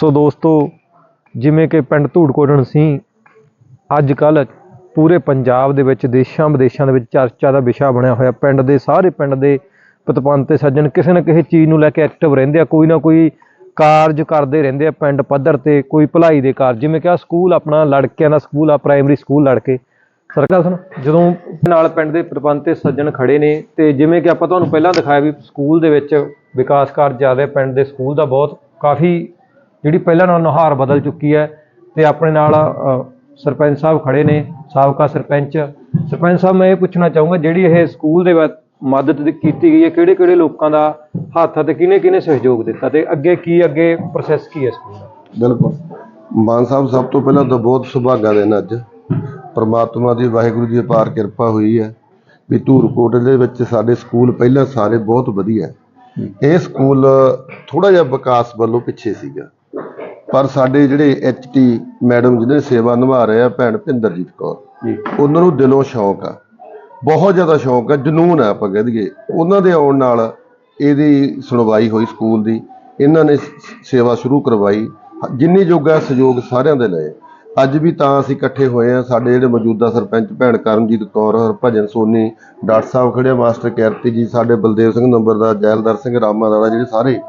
ਸੋ ਦੋਸਤੋ, ਜਿਵੇਂ ਕਿ ਪਿੰਡ ਧੂੜਕੋਟਣ ਸੀ ਅੱਜ ਕੱਲ ਪੂਰੇ ਪੰਜਾਬ ਦੇ ਵਿੱਚ, ਦੇਸ਼ਾਂ ਵਿਦੇਸ਼ਾਂ ਦੇ ਵਿੱਚ ਚਰਚਾ ਦਾ ਵਿਸ਼ਾ ਬਣਿਆ ਹੋਇਆ। ਪਿੰਡ ਦੇ ਸਾਰੇ ਪਿੰਡ ਦੇ ਪਤਵੰਤ ਤੇ ਸੱਜਣ ਕਿਸੇ ਨਾ ਕਿਸੇ ਚੀਜ਼ ਨੂੰ ਲੈ ਕੇ ਐਕਟਿਵ ਰਹਿੰਦੇ ਆ, ਕੋਈ ਨਾ ਕੋਈ ਕਾਰਜ ਕਰਦੇ ਰਹਿੰਦੇ ਆ ਪਿੰਡ ਪੱਧਰ ਤੇ, ਕੋਈ ਭਲਾਈ ਦੇ ਕਾਰਜ। ਜਿਵੇਂ ਕਿ ਆ ਸਕੂਲ ਆਪਣਾ, ਲੜਕਿਆਂ ਦਾ ਸਕੂਲ ਆ ਪ੍ਰਾਇਮਰੀ ਸਕੂਲ ਲੜਕੇ। ਸਰਕਾਰ ਸੁਣ, ਜਦੋਂ ਨਾਲ ਪਿੰਡ ਦੇ ਪਤਵੰਤ ਤੇ ਸੱਜਣ ਖੜੇ ਨੇ, ਤੇ ਜਿਵੇਂ ਕਿ ਆਪਾਂ ਤੁਹਾਨੂੰ ਪਹਿਲਾਂ ਦਿਖਾਇਆ ਵੀ ਸਕੂਲ ਦੇ ਵਿੱਚ ਵਿਕਾਸ ਕਾਰਜ ਜ਼ਿਆਦਾ ਪਿੰਡ ਦੇ ਸਕੂਲ ਦਾ ਬਹੁਤ ਕਾਫੀ ਜਿਹੜੀ ਪਹਿਲਾਂ ਨਾਲ ਨੁਹਾਰ ਬਦਲ ਚੁੱਕੀ ਹੈ ਤੇ ਆਪਣੇ ਨਾਲ ਸਰਪੰਚ ਸਾਹਿਬ ਖੜੇ ਨੇ ਸਾਬਕਾ ਸਰਪੰਚ। ਸਰਪੰਚ ਸਾਹਿਬ ਮੈਂ ਇਹ ਪੁੱਛਣਾ ਚਾਹੂੰਗਾ ਜਿਹੜੀ ਇਹ ਸਕੂਲ ਦੇ ਵਿੱਚ ਮਦਦ ਕੀਤੀ ਗਈ ਹੈ ਕਿਹੜੇ ਕਿਹੜੇ ਲੋਕਾਂ ਦਾ ਹੱਥ ਤੇ ਕਿਹਨੇ ਕਿਹਨੇ ਸਹਿਯੋਗ ਦਿੱਤਾ ਤੇ ਅੱਗੇ ਕੀ ਅੱਗੇ ਪ੍ਰੋਸੈਸ ਕੀ ਹੈ ਸਕੂਲ ਦਾ? ਬਿਲਕੁਲ। ਮਾਨ ਸਾਹਿਬ ਸਭ ਤੋਂ ਪਹਿਲਾਂ ਤਾਂ ਬਹੁਤ ਸੁਭਾਗਾ ਦਿਨ ਅੱਜ। ਪ੍ਰਮਾਤਮਾ ਦੀ ਵਾਹਿਗੁਰੂ ਦੀ ਅਪਾਰ ਕਿਰਪਾ ਹੋਈ ਹੈ ਵੀ ਧੂਰਕੋਟ ਦੇ ਵਿੱਚ ਸਾਡੇ ਸਕੂਲ ਪਹਿਲਾਂ ਸਾਰੇ ਬਹੁਤ ਵਧੀਆ। ਇਹ ਸਕੂਲ ਥੋੜਾ ਜਿਹਾ ਵਿਕਾਸ ਵੱਲੋਂ ਪਿੱਛੇ ਸੀਗਾ। ਪਰ ਸਾਡੇ ਜਿਹੜੇ ਐਚਟੀ ਮੈਡਮ ਜਿਹਨੇ ਸੇਵਾ ਨਿਭਾ ਰਹੇ ਆ ਭੈਣ ਭਿੰਦਰਜੀਤ ਕੌਰ ਜੀ। ਉਹਨਾਂ ਨੂੰ ਦਿਲੋਂ ਸ਼ੌਂਕ ਆ। ਬਹੁਤ ਜ਼ਿਆਦਾ ਸ਼ੌਂਕ ਆ ਜਨੂਨ ਆ ਆਪਾਂ ਕਹਿ ਦਈਏ। ਉਹਨਾਂ ਦੇ ਆਉਣ ਨਾਲ ਇਹਦੀ ਸੁਣਵਾਈ ਹੋਈ ਸਕੂਲ ਦੀ। ਇਹਨਾਂ ਨੇ ਸੇਵਾ ਸ਼ੁਰੂ ਕਰਵਾਈ। ਜਿੰਨੀ ਜੋਗਾ ਸਹਿਯੋਗ ਸਾਰਿਆਂ ਦੇ ਲਏ। ਅੱਜ ਵੀ ਤਾਂ ਅਸੀਂ ਇਕੱਠੇ ਹੋਏ ਆ। ਸਾਡੇ ਜਿਹੜੇ ਮੌਜੂਦਾ ਸਰਪੰਚ ਭੈਣ ਕਰਮਜੀਤ ਕੌਰ ਹਰਭਜਨ ਸੋਨੀ ਡਾਕਟਰ ਸਾਹਿਬ ਖੜੇ ਆ, ਮਾਸਟਰ ਕਿਰਤੀ ਜੀ ਸਾਡੇ ਬਲਦੇਵ ਸਿੰਘ ਨੰਬਰਦਾਰ ਜੈਲਦਾਰ ਸਿੰਘ ਰਾਮਾ ਦਾਦਾ ਜਿਹੜੇ ਸਾਰੇ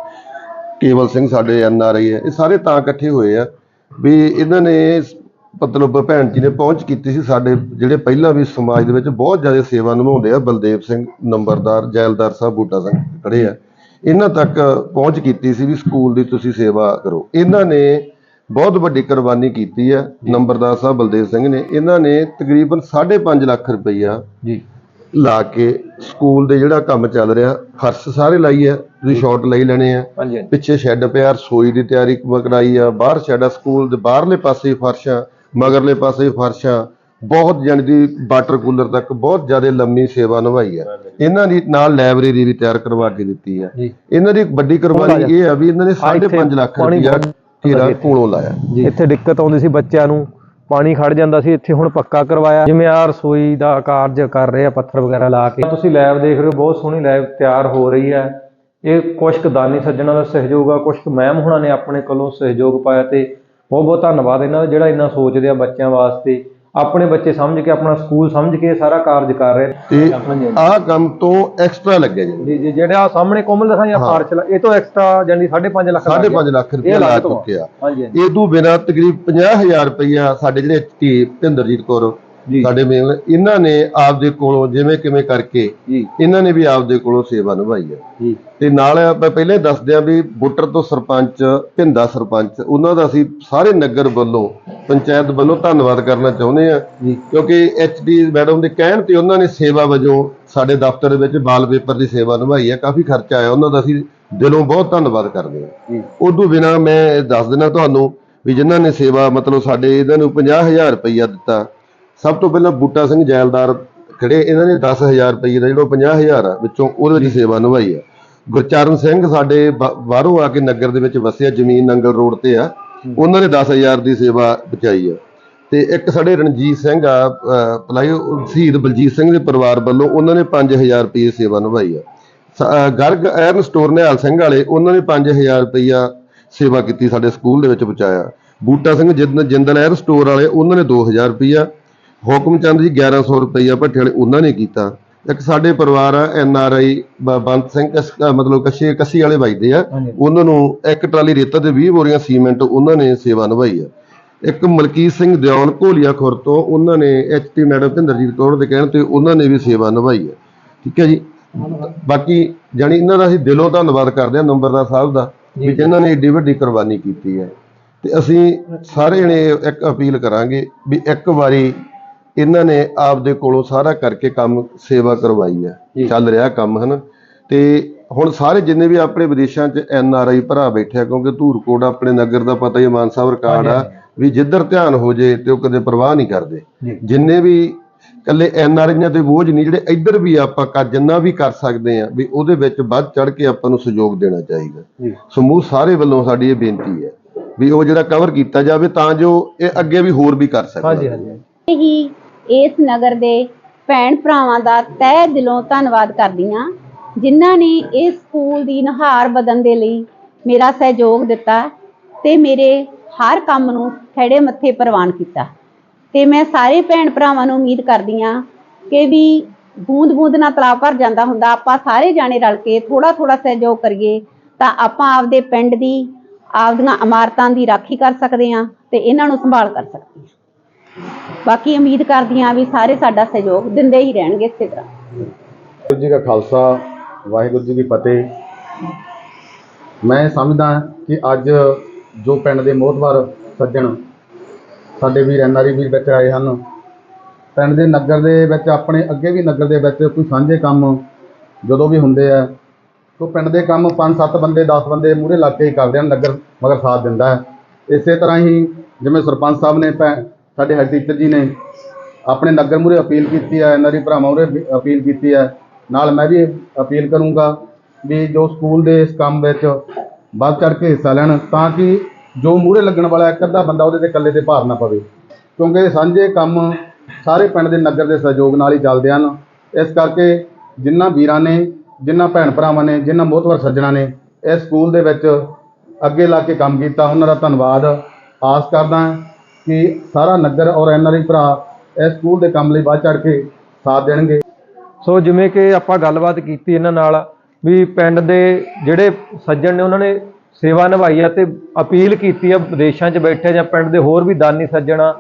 ਕੇਵਲ ਸਿੰਘ ਸਾਡੇ ਐਨ ਆਰ ਆਈ ਹੈ ਇਹ ਸਾਰੇ ਤਾਂ ਇਕੱਠੇ ਹੋਏ ਆ ਵੀ ਇਹਨਾਂ ਨੇ ਮਤਲਬ ਭੈਣ ਜੀ ਨੇ ਪਹੁੰਚ ਕੀਤੀ ਸੀ ਸਾਡੇ ਜਿਹੜੇ ਪਹਿਲਾਂ ਵੀ ਸਮਾਜ ਦੇ ਵਿੱਚ ਬਹੁਤ ਜ਼ਿਆਦਾ ਸੇਵਾ ਨਿਭਾਉਂਦੇ ਆ ਬਲਦੇਵ ਸਿੰਘ ਨੰਬਰਦਾਰ ਜੈਲਦਾਰ ਸਾਹਿਬ ਬੂਟਾ ਸਿੰਘ ਖੜੇ ਆ। ਇਹਨਾਂ ਤੱਕ ਪਹੁੰਚ ਕੀਤੀ ਸੀ ਵੀ ਸਕੂਲ ਦੀ ਤੁਸੀਂ ਸੇਵਾ ਕਰੋ। ਇਹਨਾਂ ਨੇ ਬਹੁਤ ਵੱਡੀ ਕੁਰਬਾਨੀ ਕੀਤੀ ਹੈ ਨੰਬਰਦਾਰ ਸਾਹਿਬ ਬਲਦੇਵ ਸਿੰਘ ਨੇ। ਇਹਨਾਂ ਨੇ ਤਕਰੀਬਨ 5.5 ਲੱਖ ਰੁਪਈਆ ਜੀ। ਲਾ ਕੇ ਸਕੂਲ ਦੇ ਜਿਹੜਾ ਕੰਮ ਚੱਲ ਰਿਹਾ ਫਰਸ਼ ਸਾਰੇ ਲਾਈ ਹੈ ਤੁਸੀਂ ਸ਼ਾਟ ਲਈ ਲੈਣੇ ਆ। ਹਾਂਜੀ ਹਾਂਜੀ। ਪਿੱਛੇ ਸ਼ੈੱਡ ਪਿਆ ਰਸੋਈ ਦੀ ਤਿਆਰੀ ਕਰਾਈ ਆ ਬਾਹਰ ਸ਼ੈੱਡ ਆ ਸਕੂਲ ਦੇ ਬਾਹਰਲੇ ਪਾਸੇ ਫਰਸ਼ਾਂ ਮਗਰਲੇ ਪਾਸੇ ਫਰਸ਼ਾਂ ਬਹੁਤ ਜਾਣੀ ਦੀ ਵਾਟਰ ਕੂਲਰ ਤੱਕ ਬਹੁਤ ਜ਼ਿਆਦਾ ਲੰਮੀ ਸੇਵਾ ਨਿਭਾਈ ਆ। ਇਹਨਾਂ ਦੀ ਨਾਲ ਲਾਇਬ੍ਰੇਰੀ ਵੀ ਤਿਆਰ ਕਰਵਾ ਕੇ ਦਿੱਤੀ ਆ। ਜੀ। ਇਹਨਾਂ ਦੀ ਇੱਕ ਵੱਡੀ ਕੁਰਬਾਨੀ ਇਹ ਆ ਵੀ ਇਹਨਾਂ ਨੇ 5.5 ਲੱਖ ਪਾਣੀ ਰੁਪਇਆ ਤੇਰਾ ਕੋਲੋਂ ਲਾਇਆ। ਇੱਥੇ ਦਿੱਕਤ ਆਉਂਦੀ ਸੀ ਬੱਚਿਆਂ ਨੂੰ। ਪਾਣੀ ਖੜ ਜਾਂਦਾ ਸੀ, ਇੱਥੇ ਹੁਣ ਪੱਕਾ ਕਰਵਾਇਆ। ਜਿਵੇਂ ਆ ਰਸੋਈ ਦਾ ਕਾਰਜ ਕਰ ਰਹੇ ਆ, ਪੱਥਰ ਵਗੈਰਾ ਲਾ ਕੇ। ਤੁਸੀਂ ਲੈਬ ਦੇਖ ਰਹੇ ਹੋ, ਬਹੁਤ ਸੋਹਣੀ ਲੈਬ ਤਿਆਰ ਹੋ ਰਹੀ ਹੈ। ਇਹ ਕੁਛ ਕੁ ਦਾਨੀ ਸੱਜਣਾ ਦਾ ਸਹਿਯੋਗ ਆ ਕੁਛ ਕੁ ਮੈਮ ਹੁਣਾਂ ਨੇ ਆਪਣੇ ਕੋਲੋਂ ਸਹਿਯੋਗ ਪਾਇਆ ਤੇ ਬਹੁਤ ਬਹੁਤ ਧੰਨਵਾਦ ਇਹਨਾਂ ਦਾ, ਜਿਹੜਾ ਇੰਨਾ ਸੋਚਦੇ ਆ ਬੱਚਿਆਂ ਵਾਸਤੇ। ਆਪਣੇ ਬੱਚੇ ਸਮਝ ਕੇ ਆਪਣਾ ਸਕੂਲ ਸਮਝ ਕੇ ਸਾਰਾ ਕਾਰਜ ਕਰ ਰਹੇ ਤੇ ਆਹ ਕੰਮ ਤੋਂ ਐਕਸਟਰਾ ਲੱਗਿਆ ਜੀ। ਜੀ ਜੀ ਜਿਹੜਾ ਆਹ ਸਾਹਮਣੇ ਕੋਮਲ ਦਿਖਾਈ ਆ ਪਾਰਚਲ ਇਹ ਤੋਂ ਐਕਸਟਰਾ ਜਾਨੀ 5.5 ਲੱਖ ਲੱਗ ਗਿਆ। 5.5 ਲੱਖ ਇਹ ਲਾ ਆ। ਚੁੱਕਿਆ ਇਹ ਤੋਂ ਬਿਨਾਂ ਤਕਰੀਬ 50000 ਰੁਪਇਆ ਸਾਡੇ ਜਿਹੜੇ ਧੀ ਭਿੰਦਰਜੀਤ ਕੌਰ ਜੀ। ਸਾਡੇ ਮੇਲ ਇਹਨਾਂ ਨੇ ਆਪਦੇ ਕੋਲੋਂ ਜਿਵੇਂ ਕਿਵੇਂ ਕਰਕੇ ਜੀ। ਇਹਨਾਂ ਨੇ ਵੀ ਆਪਦੇ ਕੋਲੋਂ ਸੇਵਾ ਨਿਭਾਈ ਹੈ ਜੀ। ਤੇ ਨਾਲ ਆਪਾਂ ਪਹਿਲਾਂ ਦੱਸਦੇ ਆ ਵੀ ਬੁੱਟਰ ਤੋਂ ਸਰਪੰਚ ਭਿੰਦਾ ਸਰਪੰਚ ਉਹਨਾਂ ਦਾ ਅਸੀਂ ਸਾਰੇ ਨਗਰ ਵੱਲੋਂ ਪੰਚਾਇਤ ਵੱਲੋਂ ਧੰਨਵਾਦ ਕਰਨਾ ਚਾਹੁੰਦੇ ਆ ਕਿਉਂਕਿ ਐਚਡੀ ਮੈਡਮ ਦੇ ਕਹਿਣ ਤੇ ਉਹਨਾਂ ਨੇ ਸੇਵਾ ਵਜੋਂ ਸਾਡੇ ਦਫ਼ਤਰ ਵਿੱਚ ਬਾਲ ਪੇਪਰ ਦੀ ਸੇਵਾ ਨਿਭਾਈ ਹੈ। ਕਾਫੀ ਖਰਚਾ ਆਇਆ। ਉਹਨਾਂ ਦਾ ਅਸੀਂ ਦਿਲੋਂ ਬਹੁਤ ਧੰਨਵਾਦ ਕਰਦੇ ਹਾਂ। ਉਦੋਂ ਬਿਨਾ ਮੈਂ ਦੱਸ ਦਿਨਾ ਤੁਹਾਨੂੰ ਵੀ ਜਿਨ੍ਹਾਂ ਨੇ ਸੇਵਾ ਮਤਲਬ ਸਾਡੇ ਇਹਨਾਂ ਨੂੰ 50000 ਰੁਪਈਆ ਦਿੱਤਾ। ਸਭ ਤੋਂ ਪਹਿਲਾਂ ਬੂਟਾ ਸਿੰਘ ਜੈਲਦਾਰ ਖੜੇ। ਇਹਨਾਂ ਨੇ 10000 ਰੁਪਏ ਦਾ ਜਿਹੜਾ ਉਹ 50000 ਆ ਵਿੱਚੋਂ ਉਹਦੇ ਵਿੱਚ ਸੇਵਾ ਨਿਭਾਈ ਆ। ਗੁਰਚਰਨ ਸਿੰਘ ਸਾਡੇ ਬਾਹਰੋਂ ਆ ਕੇ ਨਗਰ ਦੇ ਵਿੱਚ ਵਸਿਆ। ਜ਼ਮੀਨ ਨੰਗਲ ਰੋਡ ਤੇ ਆ। ਉਹਨਾਂ ਨੇ 10000 ਦੀ ਸੇਵਾ ਬਚਾਈ ਆ। ਤੇ ਇੱਕ ਸਾਡੇ ਰਣਜੀਤ ਸਿੰਘ ਆ ਭਲਾਈ ਸ਼ਹੀਦ ਬਲਜੀਤ ਸਿੰਘ ਦੇ ਪਰਿਵਾਰ ਵੱਲੋਂ ਉਹਨਾਂ ਨੇ 5000 ਰੁਪਏ ਸੇਵਾ ਨਿਭਾਈ ਆ। ਗਰਗ ਐਰਨ ਸਟੋਰ ਨਿਹਾਲ ਸਿੰਘ ਵਾਲੇ ਉਹਨਾਂ ਨੇ 5000 ਰੁਪਈਆ ਸੇਵਾ ਕੀਤੀ ਸਾਡੇ ਸਕੂਲ ਦੇ ਵਿੱਚ ਪਹੁੰਚਾਇਆ ਬੂਟਾ ਸਿੰਘ ਜਿੰਦ- ਜਿੰਦਲ ਐਰ ਸਟੋਰ ਵਾਲੇ ਉਹਨਾਂ ਨੇ 2000 ਰੁਪਈਆ। ਹੁਕਮ ਚੰਦ ਜੀ 1100 ਰੁਪਈਆ ਭੱਠੇ ਵਾਲੇ ਉਹਨਾਂ ਨੇ ਕੀਤਾ। ਇੱਕ ਸਾਡੇ ਪਰਿਵਾਰ ਆ ਐਨ ਆਰ ਆਈ ਬੰਤ ਸਿੰਘ ਕਸ- ਅਹ ਮਤਲਬ ਕੱਸ਼ੇ ਕੱਸੀ ਵਾਲੇ ਵੱਜਦੇ ਆ। ਹਾਂਜੀ। ਉਹਨਾਂ ਨੂੰ ਇੱਕ ਟਰਾਲੀ ਰੇਤਾ ਤੇ 20 ਬੋਰੀਆਂ ਸੀਮੈਂਟ ਉਹਨਾਂ ਨੇ ਸੇਵਾ ਨਿਭਾਈ ਆ। ਇੱਕ ਮਲਕੀਤ ਸਿੰਘ ਦਿਉਣ ਘੋਲੀਆ ਖੁਰ ਤੋਂ ਉਹਨਾਂ ਨੇ ਐਚਟੀ ਮੈਡਮ ਭਿੰਦਰਜੀਤ ਕੌਰ ਦੇ ਕਹਿਣ ਤੇ ਉਹਨਾਂ ਨੇ ਵੀ ਸੇਵਾ ਨਿਭਾਈ ਹੈ ਠੀਕ ਹੈ ਜੀ? ਬਾਕੀ ਜਾਣੀ ਇਹਨਾਂ ਦਾ ਅਸੀਂ ਦਿਲੋਂ ਧੰਨਵਾਦ ਕਰਦੇ ਹਾਂ ਨੰਬਰਦਾਰ ਸਾਹਿਬ ਦਾ ਵੀ ਜਿਨ੍ਹਾਂ ਨੇ ਏਡੀ ਵੱਡੀ ਕੁਰਬਾਨੀ ਕੀਤੀ ਹੈ। ਤੇ ਅਸੀਂ ਸਾਰੇ ਜਣੇ ਇੱਕ ਅਪੀਲ ਕਰਾਂਗੇ ਵੀ ਇੱਕ ਵਾਰੀ ਇਹਨਾਂ ਨੇ ਆਪਦੇ ਕੋਲੋਂ ਸਾਰਾ ਕਰਕੇ ਕੰਮ ਸੇਵਾ ਕਰਵਾਈ ਹੈ। ਚੱਲ ਰਿਹਾ ਕੰਮ ਹਨ? ਤੇ ਹੁਣ ਸਾਰੇ ਜਿੰਨੇ ਵੀ ਆਪਣੇ ਵਿਦੇਸ਼ਾਂ 'ਚ ਐਨ ਆਰ ਆਈ ਭਰਾ ਬੈਠੇ ਆ ਕਿਉਂਕਿ ਧੂਰਕੋਟ ਆਪਣੇ ਨਗਰ ਦਾ ਪਤਾ ਹੀ ਹੈ, ਮਾਨ ਸਾਹਿਬ ਰਿਕਾਰਡ ਆ ਵੀ ਜਿੱਧਰ ਧਿਆਨ ਹੋ ਜੇ ਤੇ ਉਹ ਕਦੇ ਪਰਵਾਹ ਨਹੀਂ ਕਰਦੇ। ਜਿੰਨੇ ਵੀ ਕੱਲੇ ਐਨ ਆਰ ਆਈਆਂ ਤੇ ਬੋਝ ਨਹੀਂ ਜਿਹੜੇ ਇੱਧਰ ਵੀ ਆਪਾਂ ਕਰ ਜਿੰਨਾ ਵੀ ਕਰ ਸਕਦੇ ਆ ਵੀ ਉਹਦੇ ਵਿੱਚ ਵੱਧ ਚੜ ਕੇ ਆਪਾਂ ਨੂੰ ਸਹਿਯੋਗ ਦੇਣਾ ਚਾਹੀਦਾ। ਸਮੂਹ ਸਾਰੇ ਵੱਲੋਂ ਸਾਡੀ ਇਹ ਬੇਨਤੀ ਹੈ ਵੀ ਉਹ ਜਿਹੜਾ ਕਵਰ ਕੀਤਾ ਜਾਵੇ ਤਾਂ ਜੋ ਇਹ ਅੱਗੇ ਵੀ ਹੋਰ ਵੀ ਕਰ ਸਕਣ। ਹਾਂਜੀ ਹਾਂਜੀ। ਇਸ ਨਗਰ ਦੇ ਭੈਣ ਭਰਾਵਾਂ ਦਾ ਤਹਿ ਦਿਲੋਂ ਧੰਨਵਾਦ ਕਰਦੀ ਹਾਂ, ਜਿਨ੍ਹਾਂ ਨੇ ਇਸ ਸਕੂਲ ਦੀ ਨਹਾਰ ਬਦਲਣ ਦੇ ਲਈ ਮੇਰਾ ਸਹਿਯੋਗ ਦਿੱਤਾ ਤੇ ਮੇਰੇ ਹਰ ਕੰਮ ਨੂੰ ਖੜੇ ਮੱਥੇ ਪ੍ਰਵਾਨ ਕੀਤਾ। ਤੇ ਮੈਂ ਸਾਰੇ ਭੈਣ ਭਰਾਵਾਂ ਨੂੰ ਉਮੀਦ ਕਰਦੀ ਹਾਂ ਕਿ ਵੀ ਬੂੰਦ ਬੂੰਦ ਨਾਲ ਤਲਾਬ ਭਰ ਜਾਂਦਾ ਹੁੰਦਾ, ਆਪਾਂ ਸਾਰੇ ਜਾਣੇ ਰਲ ਕੇ ਥੋੜਾ ਥੋੜਾ ਸਹਿਯੋਗ ਕਰੀਏ, ਤਾਂ ਆਪਾਂ ਆਪਦੇ ਪਿੰਡ ਦੀ, ਆਪਦੀਆਂ ਇਮਾਰਤਾਂ ਦੀ ਰਾਖੀ ਕਰ ਸਕਦੇ ਹਾਂ ਤੇ ਇਹਨਾਂ ਨੂੰ ਸੰਭਾਲ ਕਰ ਸਕਦੇ ਹਾਂ। ਬਾਕੀ ਉਮੀਦ ਕਰਦੀ ਹਾਂ ਵੀ ਸਾਰੇ ਸਾਡਾ ਸਹਿਯੋਗ ਦਿੰਦੇ ਹੀ ਰਹਿਣਗੇ ਇਸੇ ਤਰ੍ਹਾਂ। ਵਾਹਿਗੁਰੂ ਜੀ ਕਾ ਖਾਲਸਾ, ਵਾਹਿਗੁਰੂ ਜੀ ਕੀ ਫਤਿਹ। ਮੈਂ ਸਮਝਦਾ ਕਿ ਅੱਜ ਜੋ ਪਿੰਡ ਦੇ ਮੋਹਤਵਾਰ ਸੱਜਣ, ਸਾਡੇ ਵੀਰ ਐਨਆਰਈ ਵੀਰ ਵਿੱਚ ਆਏ ਹਨ। ਪਿੰਡ ਦੇ ਨਗਰ ਦੇ ਵਿੱਚ, ਆਪਣੇ ਅੱਗੇ ਵੀ ਨਗਰ ਦੇ ਵਿੱਚ ਕੋਈ ਸਾਂਝੇ ਕੰਮ ਜਦੋਂ ਵੀ ਹੁੰਦੇ ਆ, ਤਾਂ ਪਿੰਡ ਦੇ ਕੰਮ 5-7 ਬੰਦੇ 10 ਬੰਦੇ ਮੂਹਰੇ ਲੱਗ ਕੇ ਹੀ ਕਰਦੇ ਹਨ, ਨਗਰ ਮਗਰ ਸਾਥ ਦਿੰਦਾ ਹੈ। ਇਸੇ ਤਰ੍ਹਾਂ ਹੀ ਜਿਵੇਂ ਸਰਪੰਚ ਸਾਹਿਬ ਨੇ ਭੈ- ਸਾਡੇ ਹੈਡ ਟੀਚਰ ਜੀ ਨੇ ਆਪਣੇ ਨਗਰ ਮੂਹਰੇ ਅਪੀਲ ਕੀਤੀ ਹੈ ਐਨਆਰਈ ਭਰਾਵਾਂ ਮੂਹਰੇ ਅਪੀਲ ਕੀਤੀ ਹੈ। ਨਾਲ ਮੈਂ ਵੀ ਅਪੀਲ ਕਰੂੰਗਾ ਵੀ ਜੋ ਸਕੂਲ ਦੇ ਇਸ ਕੰਮ ਵਿੱਚ ਵੱਧ ਚੜ ਕੇ ਹਿੱਸਾ ਲੈਣ ਤਾਂ ਕਿ ਜੋ ਮੂਹਰੇ ਲੱਗਣ ਵਾਲਾ ਇੱਕ ਅੱਧਾ ਬੰਦਾ ਉਹਦੇ ਤੇ ਇਕੱਲੇ ਤੇ ਭਾਰ ਨਾ ਪਵੇ। ਕਿਉਂਕਿ ਸਾਂਝੇ ਕੰਮ ਸਾਰੇ ਪਿੰਡ ਦੇ ਨਗਰ ਦੇ ਸਹਿਯੋਗ ਨਾਲ ਹੀ ਚੱਲਦੇ ਹਨ। ਇਸ ਕਰਕੇ ਜਿਨ੍ਹਾਂ ਵੀਰਾਂ ਨੇ ਜਿਨ੍ਹਾਂ ਭੈਣ ਭਰਾਵਾਂ ਨੇ ਜਿਨ੍ਹਾਂ ਮੋਹਤਵਰ ਸੱਜਣਾ ਨੇ ਇਸ ਸਕੂਲ ਦੇ ਵਿੱਚ ਅੱਗੇ ਲਾ ਕੇ ਕੰਮ ਕੀਤਾ, ਉਹਨਾਂ ਦਾ ਧੰਨਵਾਦ ਆਸ ਕਰਦਾ ਕਿ ਸਾਰਾ ਨਗਰ ਔਰ ਐਨਆਰਆਈ ਭਰਾ ਇਸ ਸਕੂਲ ਦੇ ਕੰਮ ਲਈ ਵੱਧ ਚੜ ਕੇ ਸਾਥ ਦੇਣਗੇ। ਸੋ ਜਿਵੇਂ ਕਿ ਆਪਾਂ ਗੱਲਬਾਤ ਕੀਤੀ ਇਹਨਾਂ ਨਾਲ ਵੀ ਪਿੰਡ ਦੇ ਜਿਹੜੇ ਸੱਜਣ ਨੇ, ਉਹਨਾਂ ਨੇ ਸੇਵਾ ਨਿਭਾਈ ਆ ਤੇ ਅਪੀਲ ਕੀਤੀ ਆ ਵਿਦੇਸ਼ਾਂ 'ਚ ਬੈਠੇ ਜਾਂ ਪਿੰਡ ਦੇ ਹੋਰ ਵੀ ਦਾਨੀ ਸੱਜਣਾ,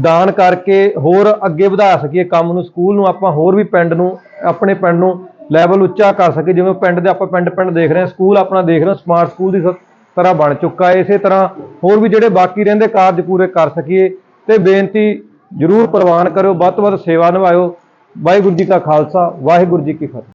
ਦਾਨ ਕਰਕੇ ਹੋਰ ਅੱਗੇ ਵਧਾ ਸਕੀਏ ਕੰਮ ਨੂੰ, ਸਕੂਲ ਨੂੰ, ਆਪਾਂ ਹੋਰ ਵੀ ਪਿੰਡ ਨੂੰ, ਆਪਣੇ ਪਿੰਡ ਨੂੰ ਲੈਵਲ ਉੱਚਾ ਕਰ ਸਕੀਏ। ਜਿਵੇਂ ਪਿੰਡ ਦੇ ਆਪਾਂ ਪਿੰਡ ਪਿੰਡ ਦੇਖ ਰਹੇ ਹਾਂ, ਸਕੂਲ ਆਪਣਾ ਦੇਖ ਰਹੇ ਹਾਂ ਸਮਾਰਟ ਸਕੂਲ ਦੀ ਸ- ਤਰ੍ਹਾਂ ਬਣ ਚੁੱਕਾ ਹੈ। ਇਸੇ ਤਰ੍ਹਾਂ ਹੋਰ ਵੀ ਜਿਹੜੇ ਬਾਕੀ ਰਹਿੰਦੇ ਕਾਰਜ ਪੂਰੇ ਕਰ ਸਕੀਏ ਤੇ ਬੇਨਤੀ ਜਰੂਰ ਪ੍ਰਵਾਨ ਕਰਿਓ। ਵੱਧ ਤੋਂ ਵੱਧ ਸੇਵਾ ਨਿਭਾਇਓ। ਵਾਹਿਗੁਰੂ ਜੀ ਕਾ ਖਾਲਸਾ, ਵਾਹਿਗੁਰੂ ਜੀ ਕੀ ਫਤਿਹ।